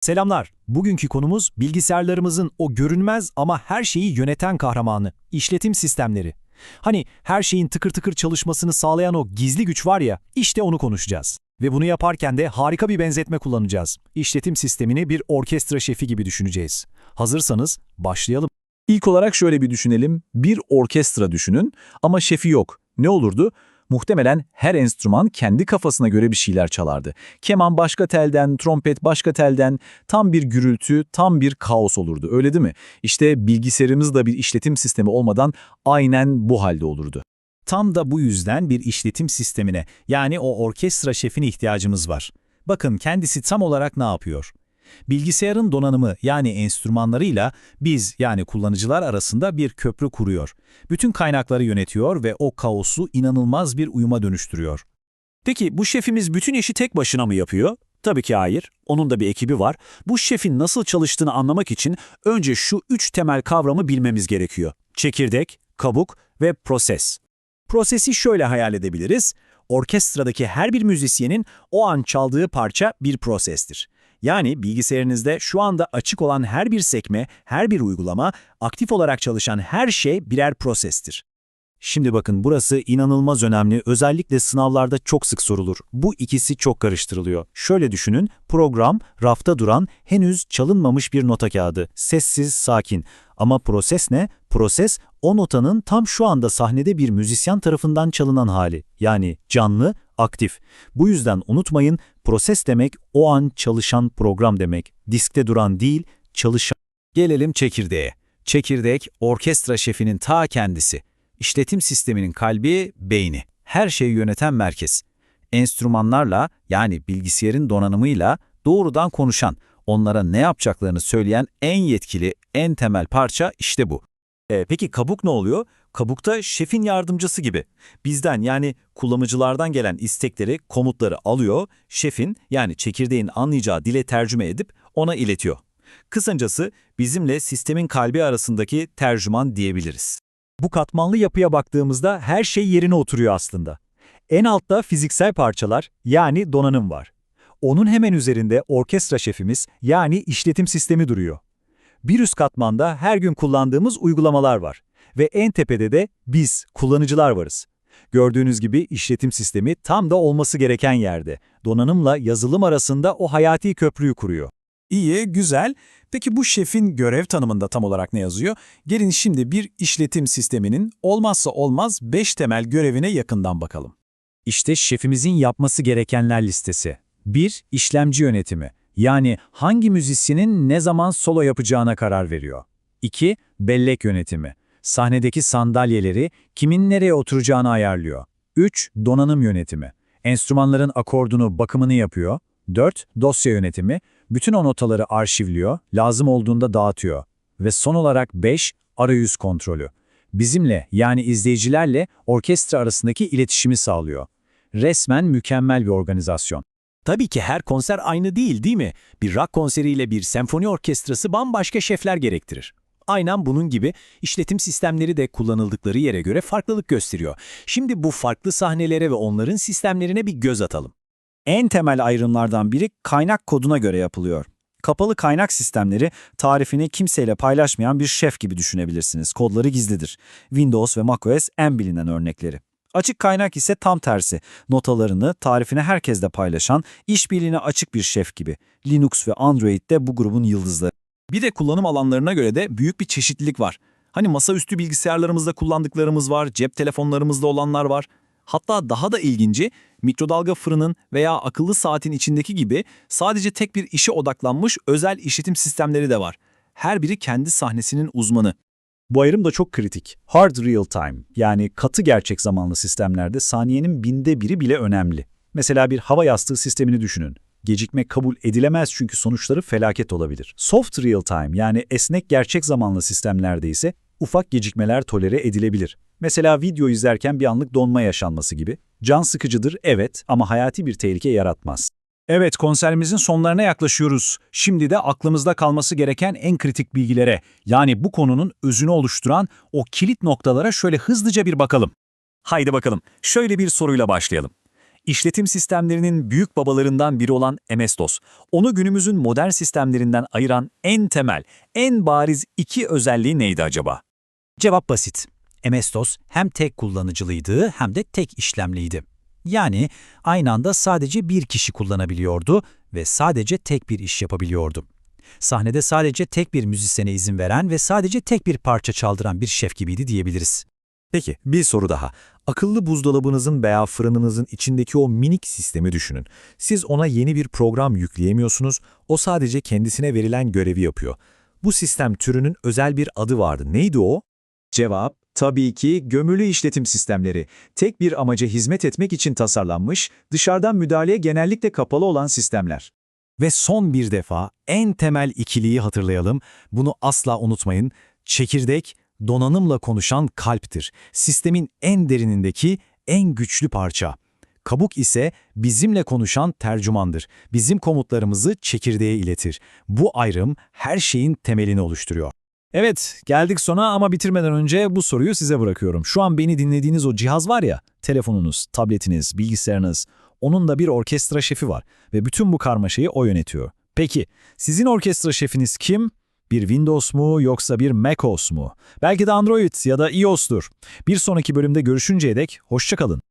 Selamlar. Bugünkü konumuz bilgisayarlarımızın o görünmez ama her şeyi yöneten kahramanı, işletim sistemleri. Hani her şeyin tıkır tıkır çalışmasını sağlayan o gizli güç var ya, işte onu konuşacağız. Ve bunu yaparken de harika bir benzetme kullanacağız. İşletim sistemini bir orkestra şefi gibi düşüneceğiz. Hazırsanız başlayalım. İlk olarak şöyle bir düşünelim. Bir orkestra düşünün ama şefi yok. Ne olurdu? Muhtemelen her enstrüman kendi kafasına göre bir şeyler çalardı. Keman başka telden, trompet başka telden, tam bir gürültü, tam bir kaos olurdu. Öyle değil mi? İşte bilgisayarımız da bir işletim sistemi olmadan aynen bu halde olurdu. Tam da bu yüzden bir işletim sistemine, yani o orkestra şefine ihtiyacımız var. Bakın kendisi tam olarak ne yapıyor? Bilgisayarın donanımı yani enstrümanlarıyla biz yani kullanıcılar arasında bir köprü kuruyor. Bütün kaynakları yönetiyor ve o kaosu inanılmaz bir uyuma dönüştürüyor. Peki bu şefimiz bütün işi tek başına mı yapıyor? Tabii ki hayır. Onun da bir ekibi var. Bu şefin nasıl çalıştığını anlamak için önce şu üç temel kavramı bilmemiz gerekiyor. Çekirdek, kabuk ve proses. Prosesi şöyle hayal edebiliriz. Orkestradaki her bir müzisyenin o an çaldığı parça bir prosestir. Yani bilgisayarınızda şu anda açık olan her bir sekme, her bir uygulama, aktif olarak çalışan her şey birer prosestir. Şimdi bakın burası inanılmaz önemli, özellikle sınavlarda çok sık sorulur. Bu ikisi çok karıştırılıyor. Şöyle düşünün, program rafta duran, henüz çalınmamış bir nota kağıdı. Sessiz, sakin. Ama proses ne? Proses, o notanın tam şu anda sahnede bir müzisyen tarafından çalınan hali. Yani canlı, aktif. Bu yüzden unutmayın, proses demek o an çalışan program demek. Diskte duran değil, çalışan. Gelelim çekirdeğe. Çekirdek, orkestra şefinin ta kendisi. İşletim sisteminin kalbi, beyni. Her şeyi yöneten merkez. Enstrümanlarla yani bilgisayarın donanımıyla doğrudan konuşan, onlara ne yapacaklarını söyleyen en yetkili, en temel parça işte bu. E, peki kabuk ne oluyor? Kabukta şefin yardımcısı gibi. Bizden yani kullanıcılardan gelen istekleri, komutları alıyor, şefin yani çekirdeğin anlayacağı dile tercüme edip ona iletiyor. Kısacası bizimle sistemin kalbi arasındaki tercüman diyebiliriz. Bu katmanlı yapıya baktığımızda her şey yerine oturuyor aslında. En altta fiziksel parçalar yani donanım var. Onun hemen üzerinde orkestra şefimiz yani işletim sistemi duruyor. Bir üst katmanda her gün kullandığımız uygulamalar var. Ve en tepede de biz, kullanıcılar varız. Gördüğünüz gibi işletim sistemi tam da olması gereken yerde. Donanımla yazılım arasında o hayati köprüyü kuruyor. İyi, güzel. Peki bu şefin görev tanımında tam olarak ne yazıyor? Gelin şimdi bir işletim sisteminin olmazsa olmaz 5 temel görevine yakından bakalım. İşte şefimizin yapması gerekenler listesi. 1. İşlemci yönetimi. Yani hangi müzisyenin ne zaman solo yapacağına karar veriyor. 2. Bellek yönetimi. Sahnedeki sandalyeleri kimin nereye oturacağını ayarlıyor. 3. Donanım yönetimi. Enstrümanların akordunu, bakımını yapıyor. 4. Dosya yönetimi. Bütün o notaları arşivliyor, lazım olduğunda dağıtıyor. Ve son olarak 5. Arayüz kontrolü. Bizimle yani izleyicilerle orkestra arasındaki iletişimi sağlıyor. Resmen mükemmel bir organizasyon. Tabii ki her konser aynı değil değil mi? Bir rock konseriyle bir senfoni orkestrası bambaşka şefler gerektirir. Aynen bunun gibi işletim sistemleri de kullanıldıkları yere göre farklılık gösteriyor. Şimdi bu farklı sahnelere ve onların sistemlerine bir göz atalım. En temel ayrımlardan biri kaynak koduna göre yapılıyor. Kapalı kaynak sistemleri tarifini kimseyle paylaşmayan bir şef gibi düşünebilirsiniz. Kodları gizlidir. Windows ve macOS en bilinen örnekleri. Açık kaynak ise tam tersi. Notalarını, tarifini herkesle paylaşan, işbirliğine açık bir şef gibi. Linux ve Android de bu grubun yıldızları. Bir de kullanım alanlarına göre de büyük bir çeşitlilik var. Hani masaüstü bilgisayarlarımızda kullandıklarımız var, cep telefonlarımızda olanlar var. Hatta daha da ilginci, mikrodalga fırının veya akıllı saatin içindeki gibi sadece tek bir işe odaklanmış özel işletim sistemleri de var. Her biri kendi sahnesinin uzmanı. Bu ayrım da çok kritik. Hard real time yani katı gerçek zamanlı sistemlerde saniyenin binde biri bile önemli. Mesela bir hava yastığı sistemini düşünün. Gecikme kabul edilemez çünkü sonuçları felaket olabilir. Soft real time yani esnek gerçek zamanlı sistemlerde ise ufak gecikmeler tolere edilebilir. Mesela video izlerken bir anlık donma yaşanması gibi. Can sıkıcıdır evet ama hayati bir tehlike yaratmaz. Evet konserimizin sonlarına yaklaşıyoruz. Şimdi de aklımızda kalması gereken en kritik bilgilere yani bu konunun özünü oluşturan o kilit noktalara şöyle hızlıca bir bakalım. Haydi bakalım şöyle bir soruyla başlayalım. İşletim sistemlerinin büyük babalarından biri olan MS-DOS, onu günümüzün modern sistemlerinden ayıran en temel, en bariz iki özelliği neydi acaba? Cevap basit. MS-DOS hem tek kullanıcılıydı hem de tek işlemliydi. Yani aynı anda sadece bir kişi kullanabiliyordu ve sadece tek bir iş yapabiliyordu. Sahnede sadece tek bir müzisyene izin veren ve sadece tek bir parça çaldıran bir şef gibiydi diyebiliriz. Peki bir soru daha. Akıllı buzdolabınızın veya fırınınızın içindeki o minik sistemi düşünün. Siz ona yeni bir program yükleyemiyorsunuz, o sadece kendisine verilen görevi yapıyor. Bu sistem türünün özel bir adı vardı. Neydi o? Cevap, tabii ki gömülü işletim sistemleri. Tek bir amaca hizmet etmek için tasarlanmış, dışarıdan müdahaleye genellikle kapalı olan sistemler. Ve son bir defa en temel ikiliyi hatırlayalım. Bunu asla unutmayın. Çekirdek, donanımla konuşan kalptir. Sistemin en derinindeki en güçlü parça. Kabuk ise bizimle konuşan tercümandır. Bizim komutlarımızı çekirdeğe iletir. Bu ayrım her şeyin temelini oluşturuyor. Evet, geldik sona ama bitirmeden önce bu soruyu size bırakıyorum. Şu an beni dinlediğiniz o cihaz var ya, telefonunuz, tabletiniz, bilgisayarınız, onun da bir orkestra şefi var ve bütün bu karmaşayı o yönetiyor. Peki, sizin orkestra şefiniz kim? Bir Windows mu yoksa bir macOS mu? Belki de Android ya da iOS'tur. Bir sonraki bölümde görüşünceye dek hoşça kalın.